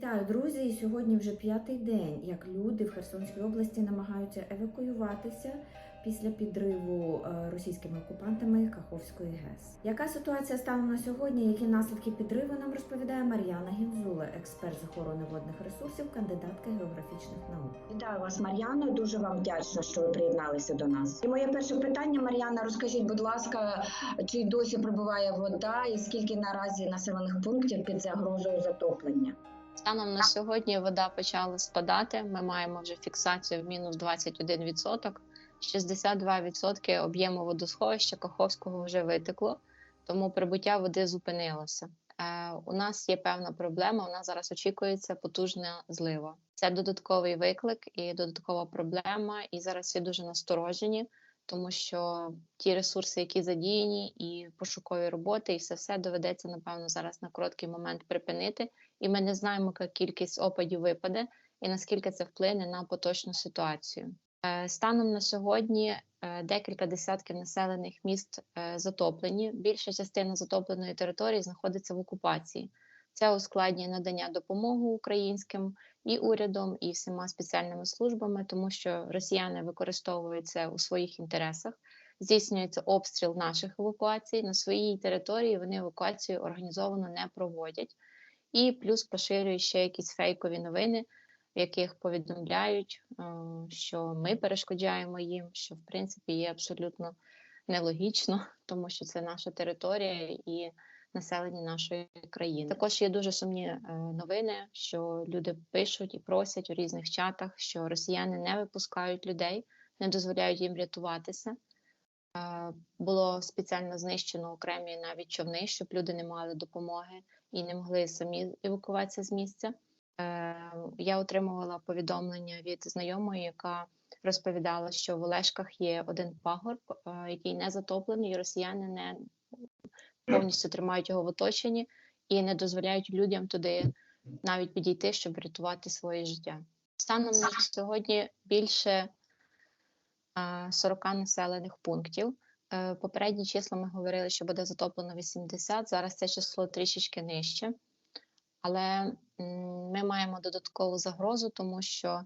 Вітаю, друзі! І сьогодні вже п'ятий день, як люди в Херсонській області намагаються евакуюватися після підриву е, російськими окупантами Каховської ГЕС. Яка ситуація станом на сьогодні? Які наслідки підриву нам розповідає Мар'яна Гінзуле, експерт з охорони водних ресурсів, кандидатка географічних наук. Вітаю вас, Мар'яно. Дуже вам вдячна, що ви приєдналися до нас. І моє перше питання, Мар'яна, розкажіть, будь ласка, чи досі прибуває вода, і скільки наразі населених пунктів під загрозою затоплення? Станом на сьогодні вода почала спадати. Ми маємо вже фіксацію в мінус 21%. 62% об'єму водосховища Каховського вже витекло, тому прибуття води зупинилося. Е, у нас є певна проблема. Нас зараз очікується потужна злива. Це додатковий виклик і додаткова проблема. І зараз всі дуже насторожені, тому що ті ресурси, які задіяні, і пошукові роботи, і все все доведеться напевно зараз на короткий момент припинити. І ми не знаємо, яка кількість опадів випаде і наскільки це вплине на поточну ситуацію. Е, Станом на сьогодні е, декілька десятків населених міст е, затоплені. Більша частина затопленої території знаходиться в окупації. Це ускладнює надання допомоги українським і урядом, і всіма спеціальними службами, тому що росіяни використовують це у своїх інтересах. Здійснюється обстріл наших евакуацій на своїй території. Вони евакуацію організовано не проводять, і плюс поширюють ще якісь фейкові новини в яких повідомляють, е, що ми перешкоджаємо їм, що в принципі є абсолютно нелогічно, тому що це наша територія і населення нашої країни. Також є дуже сумні е, новини, що люди пишуть і просять у різних чатах, що росіяни не випускають людей, не дозволяють їм рятуватися. Е, Було спеціально знищено окремі навіть човни, щоб люди не мали допомоги і не могли самі евакуватися з місця. Е, я отримувала повідомлення від знайомої, яка розповідала, що в Олешках є один пагорб, який не затоплений, і росіяни не повністю тримають його в оточенні і не дозволяють людям туди навіть підійти, щоб рятувати своє життя. Станом на сьогодні більше 40 населених пунктів. Е, Попередні числа ми говорили, що буде затоплено 80, зараз це число трішечки нижче. Але ми маємо додаткову загрозу, тому що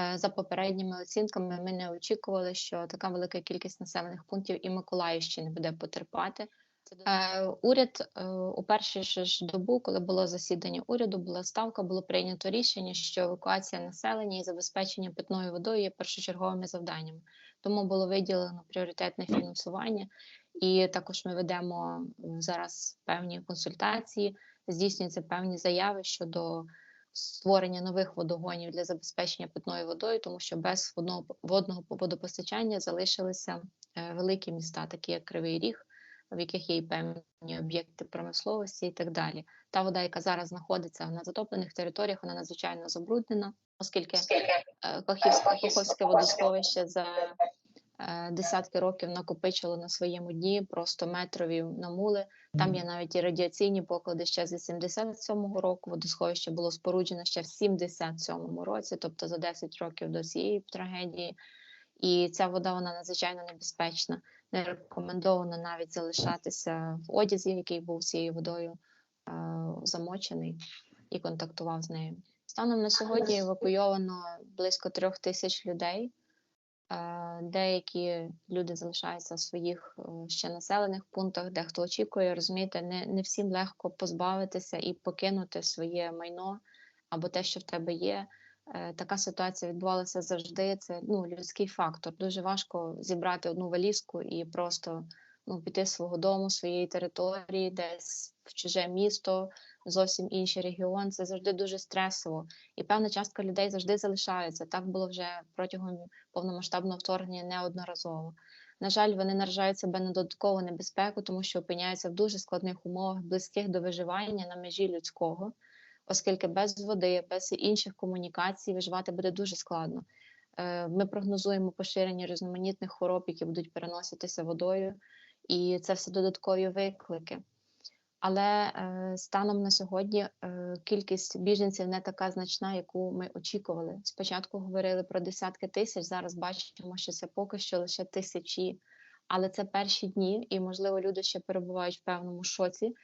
е, за попередніми оцінками ми не очікували, що така велика кількість населених пунктів і Миколаївщини буде потерпати. Е, Уряд е, у першу ж добу, коли було засідання уряду, була ставка, було прийнято рішення, що евакуація населення і забезпечення питною водою є першочерговими завданнями. Тому було виділено пріоритетне фінансування, і також ми ведемо зараз певні консультації. Здійснюються певні заяви щодо створення нових водогонів для забезпечення питною водою, тому що без водного водного водопостачання залишилися е, великі міста, такі як Кривий Ріг, в яких є і певні об'єкти промисловості і так далі. Та вода, яка зараз знаходиться на затоплених територіях, вона надзвичайно забруднена, оскільки е, Кахівське водосховище за е, десятки років накопичило на своєму дні просто метрові намули. Там є навіть і радіаційні поклади ще з 77-го року. Водосховище було споруджено ще в 77-му році, тобто за 10 років до цієї трагедії. І ця вода вона надзвичайно небезпечна. Не рекомендовано навіть залишатися в одязі, який був цією водою замочений і контактував з нею. Станом на сьогодні евакуйовано близько трьох тисяч людей. Деякі люди залишаються в своїх е, ще населених пунктах, де хто очікує, розумієте, не не всім легко позбавитися і покинути своє майно або те, що в тебе є. Е, така ситуація відбувалася завжди. Це ну, людський фактор. Дуже важко зібрати одну валізку і просто ну, піти з свого дому, своєї території, десь в чуже місто, зовсім інший регіон. Це завжди дуже стресово. І певна частка людей завжди залишаються. Так було вже протягом повномасштабного вторгнення неодноразово. На жаль, вони наражають себе на додаткову небезпеку, тому що опиняються в дуже складних умовах, близьких до виживання на межі людського, оскільки без води, без інших комунікацій виживати буде дуже складно. Е, ми прогнозуємо поширення різноманітних хвороб, які будуть переноситися водою, і це все додаткові виклики. Але е, станом на сьогодні е, кількість біженців не така значна, яку ми очікували. Спочатку говорили про десятки тисяч. Зараз бачимо, що це поки що лише тисячі, але це перші дні, і можливо люди ще перебувають в певному шоці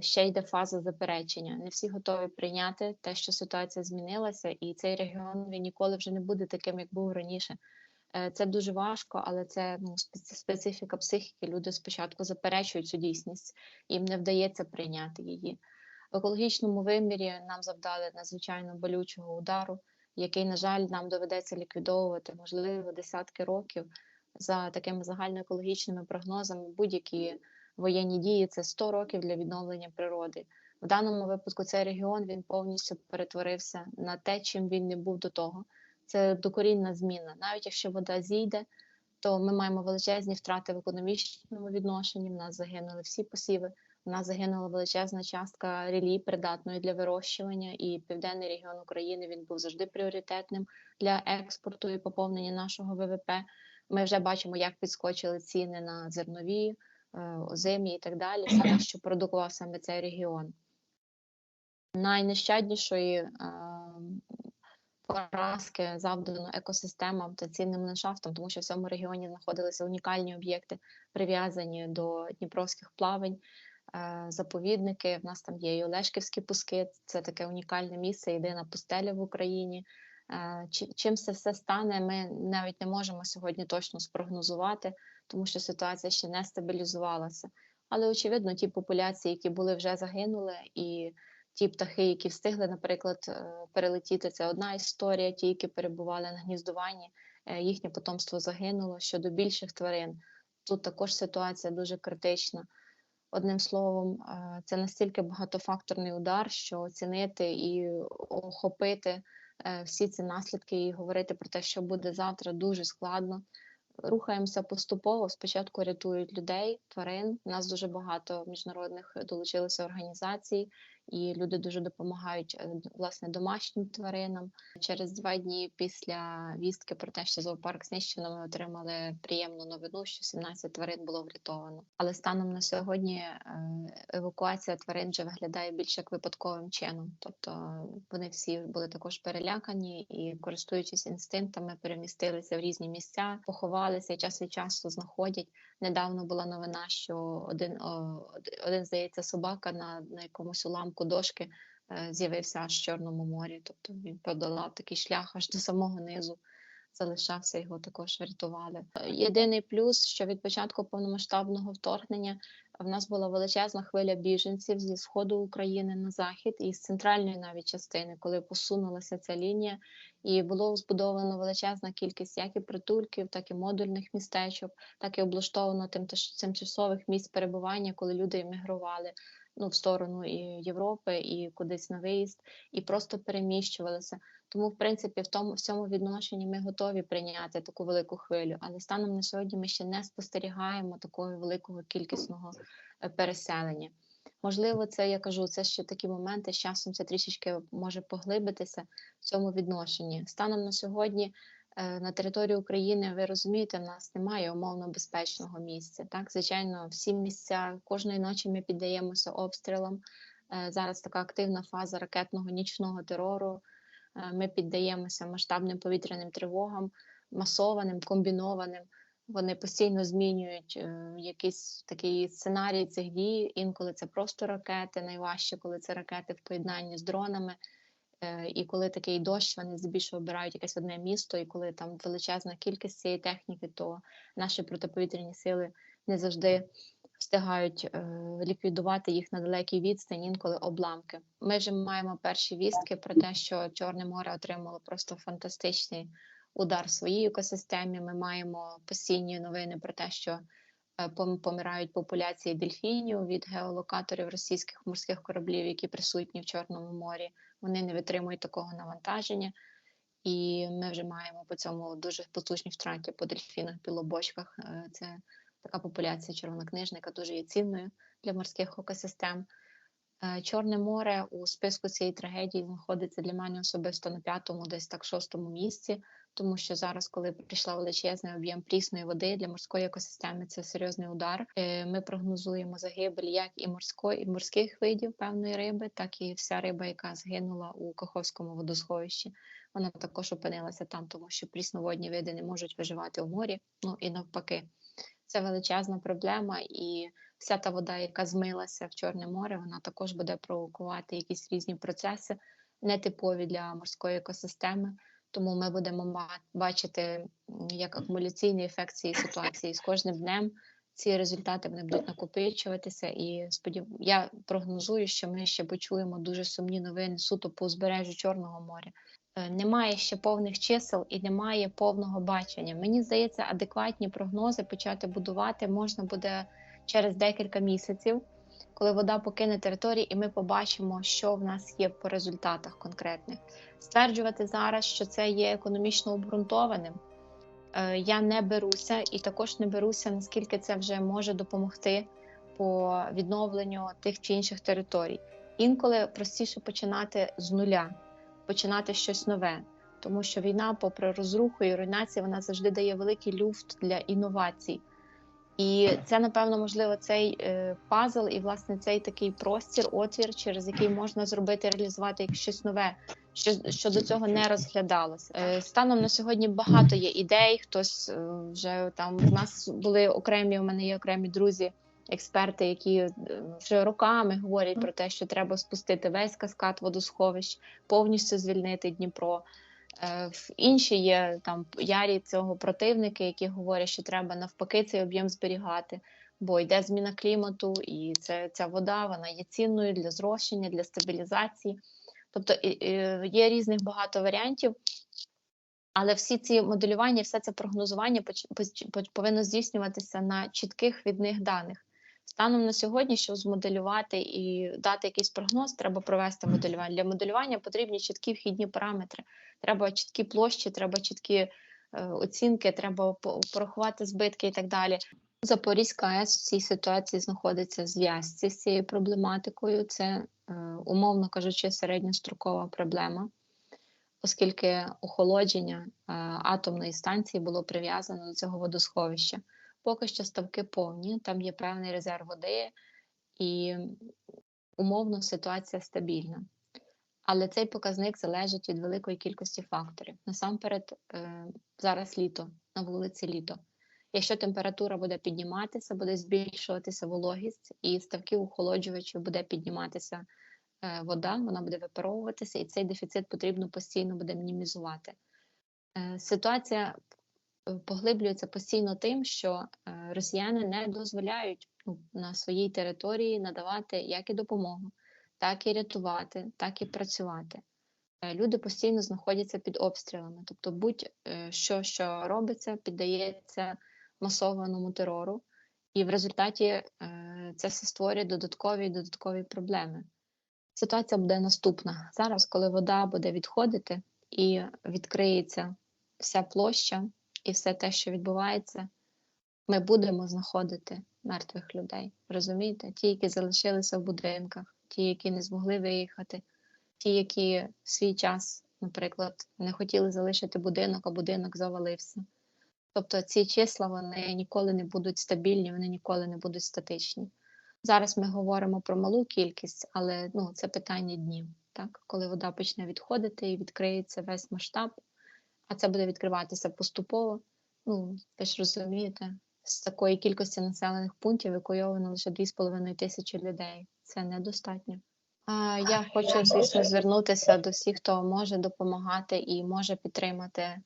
ще йде фаза заперечення. Не всі готові прийняти те, що ситуація змінилася, і цей регіон він ніколи вже не буде таким, як був раніше. Е, Це дуже важко, але це ну, специфіка психіки. Люди спочатку заперечують цю дійсність, їм не вдається прийняти її. В екологічному вимірі нам завдали надзвичайно болючого удару, який, на жаль, нам доведеться ліквідовувати, можливо, десятки років. За такими загальноекологічними прогнозами, будь-які воєнні дії це 100 років для відновлення природи. В даному випадку цей регіон він повністю перетворився на те, чим він не був до того. Це докорінна зміна. Навіть якщо вода зійде, то ми маємо величезні втрати в економічному відношенні. В нас загинули всі посіви. У нас загинула величезна частка релій, придатної для вирощування, і південний регіон України він був завжди пріоритетним для експорту і поповнення нашого ВВП. Ми вже бачимо, як підскочили ціни на зернові, озимі і так далі. Те, що продукував саме цей регіон. Найнещаднішої е, поразки завдано екосистемам та цінним ландшафтам, тому що в цьому регіоні знаходилися унікальні об'єкти, прив'язані до дніпровських плавань, е, заповідники. В нас там є і Олешківські пуски, це таке унікальне місце, єдина пустеля в Україні. Е, Чим це все стане, ми навіть не можемо сьогодні точно спрогнозувати, тому що ситуація ще не стабілізувалася. Але очевидно, ті популяції, які були вже загинули, і ті птахи, які встигли, наприклад, е, перелетіти, це одна історія. Ті, які перебували на гніздуванні, е, їхнє потомство загинуло. Щодо більших тварин, тут також ситуація дуже критична. Одним словом, е, це настільки багатофакторний удар, що оцінити і охопити всі ці наслідки і говорити про те, що буде завтра, дуже складно. Рухаємося поступово. Спочатку рятують людей, тварин. У нас дуже багато міжнародних долучилися організацій, і люди дуже допомагають е, власне домашнім тваринам. Через два дні після вістки про те, що зоопарк знищено, ми отримали приємну новину, що 17 тварин було врятовано. Але станом на сьогодні е, евакуація тварин вже виглядає більш як випадковим чином. Тобто вони всі були також перелякані і, користуючись інстинктами, перемістилися в різні місця, поховалися і час від часу знаходять. Недавно була новина, що один, один здається, собака на, на якомусь уламку дошки е, з'явився аж в Чорному морі. Тобто він подолав такий шлях аж до самого низу. Залишався, його також врятували. Єдиний плюс, що від початку повномасштабного вторгнення в нас була величезна хвиля біженців зі сходу України на захід і з центральної навіть частини, коли посунулася ця лінія, і було збудовано величезна кількість як і притулків, так і модульних містечок, так і облаштовано тимчасових місць перебування, коли люди емігрували ну, в сторону і Європи, і кудись на виїзд, і просто переміщувалися. Тому, в принципі, в тому в цьому відношенні ми готові прийняти таку велику хвилю. Але станом на сьогодні ми ще не спостерігаємо такого великого кількісного е, переселення. Можливо, це я кажу, це ще такі моменти. З часом це трішечки може поглибитися в цьому відношенні. Станом на сьогодні на території України, ви розумієте, в нас немає умовно безпечного місця. Так, звичайно, всі місця кожної ночі ми піддаємося обстрілам. Е, Зараз така активна фаза ракетного нічного терору. Е, Ми піддаємося масштабним повітряним тривогам, масованим, комбінованим. Вони постійно змінюють е, якийсь такий сценарій цих дій. Інколи це просто ракети, найважче, коли це ракети в поєднанні з дронами. Е, І коли такий дощ, вони здебільшого обирають якесь одне місто, і коли там величезна кількість цієї техніки, то наші протиповітряні сили не завжди встигають е, ліквідувати їх на далекій відстані, інколи обламки. Ми вже маємо перші вістки про те, що Чорне море отримало просто фантастичний удар в своїй екосистемі. Ми маємо постійні новини про те, що помирають популяції дельфінів від геолокаторів російських морських кораблів, які присутні в Чорному морі. Вони не витримують такого навантаження. І ми вже маємо по цьому дуже потужні втраті по дельфінах, білобочках. Е, Це така популяція червонокнижника дуже є цінною для морських екосистем. Е, Чорне море у списку цієї трагедії знаходиться для мене особисто на п'ятому, десь так шостому місці, тому що зараз, коли прийшла величезний об'єм прісної води для морської екосистеми, це серйозний удар. Е, Ми прогнозуємо загибель як і морської, і морських видів певної риби, так і вся риба, яка згинула у Каховському водосховищі. Вона також опинилася там, тому що прісноводні види не можуть виживати у морі. Ну і навпаки, Це величезна проблема, і вся та вода, яка змилася в Чорне море, вона також буде провокувати якісь різні процеси, нетипові для морської екосистеми. Тому ми будемо бачити як акумуляційний ефект цієї ситуації з кожним днем. Ці результати вони будуть накопичуватися, і сподів... я прогнозую, що ми ще почуємо дуже сумні новини суто по узбережжю Чорного моря. Е, Немає ще повних чисел і немає повного бачення. Мені здається, адекватні прогнози почати будувати можна буде через декілька місяців, коли вода покине територію, і ми побачимо, що в нас є по результатах конкретних. Стверджувати зараз, що це є економічно обґрунтованим. е, Я не беруся і також не беруся, наскільки це вже може допомогти по відновленню тих чи інших територій. Інколи простіше починати з нуля, починати щось нове, тому що війна, попри розруху і руйнацію, вона завжди дає великий люфт для інновацій. І це, напевно, можливо, цей е, пазл і власне цей такий простір, отвір, через який можна зробити, реалізувати як щось нове, що, що до цього не розглядалось. Е, станом на сьогодні багато є ідей. Хтось е, вже там в нас були окремі, у мене є окремі друзі, експерти, які вже роками говорять про те, що треба спустити весь каскад водосховищ, повністю звільнити Дніпро. Е, інші є там ярі цього противники, які говорять, що треба навпаки цей об'єм зберігати, бо йде зміна клімату, і це ця вода вона є цінною для зрощення, для стабілізації. Тобто є різних багато варіантів, але всі ці моделювання, все це прогнозування повинно здійснюватися на чітких від них даних. Станом на сьогодні, щоб змоделювати і дати якийсь прогноз, треба провести моделювання. Для моделювання потрібні чіткі вхідні параметри. Треба чіткі площі, треба чіткі е, оцінки, треба порахувати збитки і так далі. Запорізька АЕС в цій ситуації знаходиться в зв'язці з цією проблематикою. Це, е, умовно кажучи, середньострокова проблема, оскільки охолодження е, атомної станції було прив'язано до цього водосховища. Поки що ставки повні, там є певний резерв води, і умовно ситуація стабільна. Але цей показник залежить від великої кількості факторів. Насамперед, е, зараз літо, на вулиці літо. Якщо температура буде підніматися, буде збільшуватися вологість, і ставків охолоджувачів буде підніматися е, вода, вона буде випаровуватися, і цей дефіцит потрібно постійно буде мінімізувати. Е, Ситуація поглиблюється постійно тим, що е, росіяни не дозволяють ну, на своїй території надавати як і допомогу, так і рятувати, так і працювати. Е, Люди постійно знаходяться під обстрілами, тобто будь-що, що робиться, піддається масованому терору, і в результаті е, це все створює додаткові додаткові проблеми. Ситуація буде наступна. Зараз, коли вода буде відходити і відкриється вся площа і все те, що відбувається, ми будемо знаходити мертвих людей. Розумієте? Ті, які залишилися в будинках, ті, які не змогли виїхати, ті, які в свій час, наприклад, не хотіли залишити будинок, а будинок завалився. Тобто ці числа вони ніколи не будуть стабільні, вони ніколи не будуть статичні. Зараз ми говоримо про малу кількість, але ну, це питання днів, так? коли вода почне відходити і відкриється весь масштаб, а це буде відкриватися поступово. Ну, ви ж розумієте, з такої кількості населених пунктів евакуйовано лише 2,5 тисячі людей. Це недостатньо. Я хочу, звісно, звернутися до всіх, хто може допомагати і може підтримати е,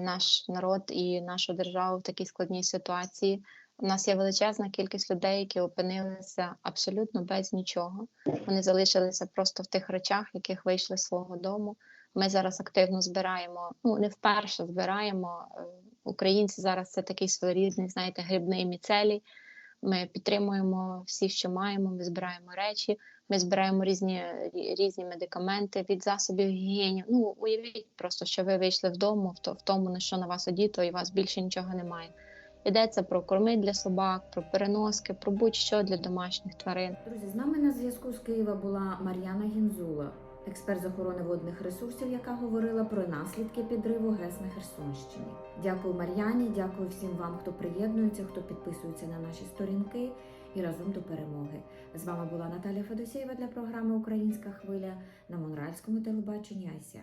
наш народ і нашу державу в такій складній ситуації. У нас є величезна кількість людей, які опинилися абсолютно без нічого. Вони залишилися просто в тих речах, яких вийшли з свого дому. Ми зараз активно збираємо, ну не вперше збираємо. е, Українці зараз це такий своєрідний, знаєте, грибний міцелій. Ми підтримуємо всі, що маємо. Ми збираємо речі, ми збираємо різні різні медикаменти від засобів гігієни. Ну уявіть просто, що ви вийшли вдома, в то- в тому, на що на вас одіто, і у вас більше нічого немає. Йдеться про корми для собак, про переноски, про будь-що для домашніх тварин. Друзі, з нами на зв'язку з Києва була Мар'яна Гінзула, експерт з охорони водних ресурсів, яка говорила про наслідки підриву ГЕС на Херсонщині. Дякую Мар'яні, дякую всім вам, хто приєднується, хто підписується на наші сторінки і разом до перемоги. З вами була Наталя Федосєєва для програми Українська хвиля на Монральському телебаченні ICI.